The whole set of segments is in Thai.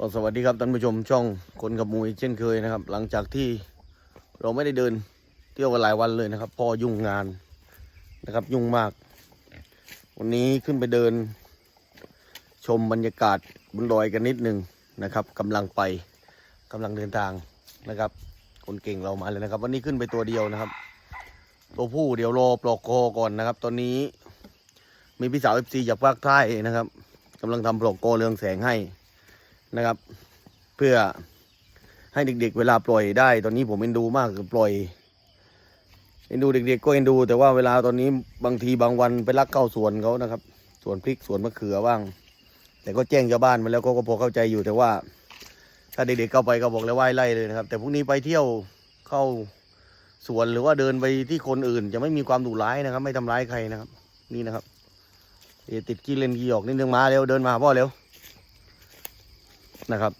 ก็สวัสดีครับท่านผู้ชมช่องคนกับมูอีกเช่นเคยนะครับ หลังจากที่เราไม่ได้เดินเที่ยวกันหลายวันเลยนะครับ พอยุ่งงานนะครับ ยุ่งมาก วันนี้ขึ้นไปเดิน ชมบรรยากาศบนดอยกันนิดหนึ่งนะครับกำลังไปกำลังเดินทางนะครับ คนเก่งเรามาเลยนะครับ วันนี้ขึ้นไปตัวเดียวนะครับ ตัวผู้เดี๋ยวรอปลอกคอก่อนนะครับ ตอนนี้มีพี่สาวเอฟซีจากภาคใต้นะครับกำลังทำปลอกคอเรืองแสงให้ นะครับ เพื่อให้เด็ก ๆ เวลาปล่อยได้ ตอนนี้ผมเอ็นดูมากคือปล่อยเอ็นดูเด็ก ๆ ก็เอ็นดู แต่ว่าเวลาตอนนี้บางทีบางวันไปลักเข้าสวนเขานะครับสวนพริกสวนมะเขือบ้าง แต่ก็แจ้งชาวบ้านมาแล้วก็ก็พอเข้าใจอยู่แต่ว่า ถ้าเด็กๆเข้าไปก็บอกเลยว่าให้ไล่เลยนะครับ แต่พรุ่งนี้ไปเที่ยวเข้าสวนหรือว่าเดินไปที่คนอื่น จะไม่มีความดุร้ายนะครับ ไม่ทำร้ายใครนะครับ นี่นะครับเดี๋ยวติดกี้เล่นกี้หยอกนิดนึงมาเร็วเดินมาพ่อเร็ว นะครับ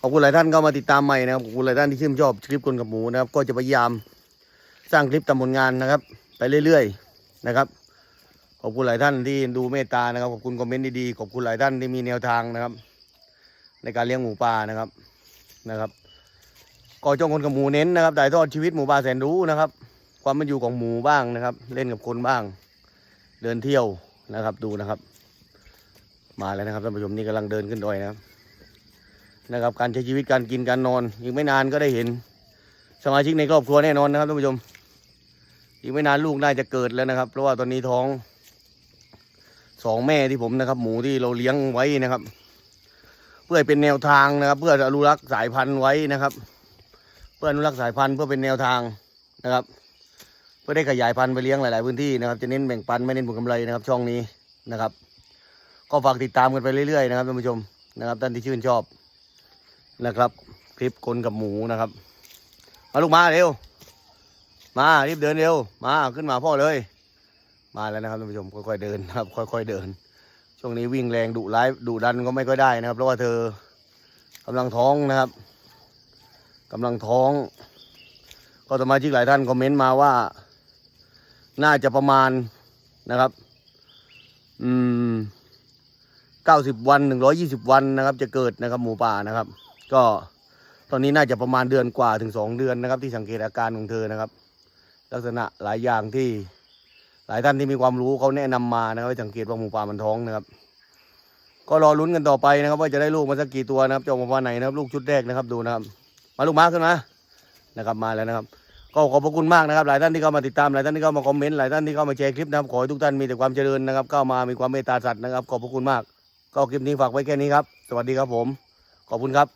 ขอบคุณหลายท่านเข้ามาติดตามใหม่นะครับขอบคุณหลายท่านที่ชื่นชอบคลิปคนกับหมูนะครับ ก็จะพยายามสร้างคลิปตามผลงานนะครับ ไปเรื่อยๆนะครับ ขอบคุณหลายท่านที่ดูเมตตานะครับขอบคุณคอมเมนต์ดีๆขอบคุณหลายท่านที่มีแนวทางนะครับ ในการเลี้ยงหมูป่านะครับนะครับก็จ้องคนกับหมูเน้นนะครับถ่ายทอดชีวิตหมูป่าแสนรู้นะครับ ความเป็นอยู่ของหมูบ้างนะครับ เล่นกับคนบ้าง เดินเที่ยวนะครับดูนะครับ มาแล้วนะครับท่านผู้ชมนี่กำลังเดินขึ้นดอยนะครับ นะครับการใช้ชีวิตการกินการนอนอีกไม่นานก็ได้เห็น สมาชิกในครอบครัวแน่นอนนะครับท่านผู้ชมอีกไม่นานลูกน่าจะเกิดแล้วนะครับ เพราะว่าตอนนี้ท้องสองแม่ที่ผมนะครับ หมูที่เราเลี้ยงไว้นะครับ เพื่อเป็นแนวทางนะครับ เพื่ออนุรักษ์สายพันธุ์ไว้นะครับ เพื่ออนุรักษ์สายพันธุ์เพื่อเป็นแนวทางนะครับ เพื่อได้ขยายพันธุ์ไปเลี้ยงหลาย ๆ พื้นที่นะครับ จะเน้นแบ่งปันไม่เน้นผลกำไรนะครับ ช่องนี้นะครับ ก็ฝากติดตามกันไปเรื่อย ๆ นะครับท่านผู้ชมนะครับท่านที่ชื่นชอบ นะครับ คลิปคนกับหมูนะครับ มาลูกมาเร็ว มารีบเดินเร็ว มาขึ้นมาพ่อเลย มาแล้วนะครับท่านผู้ชมค่อยๆเดินครับ ค่อย ๆเดิน ช่วงนี้วิ่งแรงดุร้ายดุดันก็ไม่ค่อยได้นะครับ เพราะว่าเธอกำลังท้องนะครับกำลังท้อง ก็สมาชิกหลายท่านคอมเมนต์มาว่า น่าจะประมาณนะครับ อืมเก้าสิบวันหนึ่งร้อยี่สิบวันนะครับ จะเกิดนะครับ หมูป่านะครับ ก็ตอนนี้น่าจะประมาณเดือนกว่าถึงสองเดือนนะครับ ที่สังเกตอาการของเธอนะครับ ลักษณะหลายอย่างที่หลายท่านที่มีความรู้เขาแนะนำมานะครับสังเกตว่าหมูป่ามันท้องนะครับ ก็รอลุ้นกันต่อไปนะครับ ว่าจะได้ลูกมาสักกี่ตัวนะครับจะออกมาวันไหนนะครับ ลูกชุดแรกนะครับดูนะครับ มาลูกม้าขึ้นมานะครับมาแล้วนะครับ ก็ขอบพระคุณมากนะครับ หลายท่านที่เข้ามาติดตามหลายท่านที่เข้ามาคอมเมนต์หลายท่านที่เข้ามาแชร์คลิปนะครับขอให้ทุกท่านมีแต่ความเจริญนะครับ เข้ามามีความเมตตาสัตว์นะครับ ขอบพระคุณมาก ก็คลิปนี้ฝากไว้แค่นี้ครับ สวัสดีครับผม ขอบคุณครับ